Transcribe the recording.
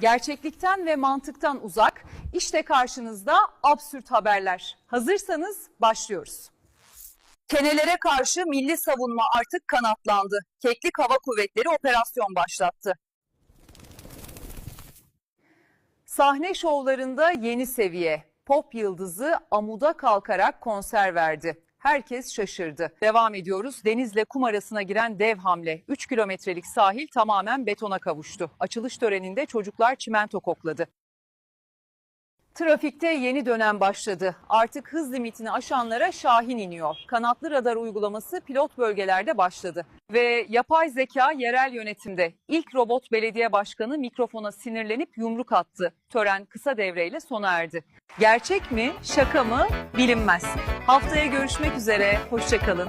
Gerçeklikten ve mantıktan uzak, işte karşınızda absürt haberler. Hazırsanız başlıyoruz. Kenelere karşı milli savunma artık kanatlandı. Keklik Hava Kuvvetleri operasyon başlattı. Sahne şovlarında yeni seviye. Pop yıldızı amuda kalkarak konser verdi. Herkes şaşırdı. Devam ediyoruz. Denizle kum arasına giren dev hamle. 3 kilometrelik sahil tamamen betona kavuştu. Açılış töreninde çocuklar çimento kokladı. Trafikte yeni dönem başladı. Artık hız limitini aşanlara Şahin iniyor. Kanatlı radar uygulaması pilot bölgelerde başladı. Ve yapay zeka yerel yönetimde. İlk robot belediye başkanı mikrofona sinirlenip yumruk attı. Tören kısa devreyle sona erdi. Gerçek mi, şaka mı bilinmez. Haftaya görüşmek üzere, hoşçakalın.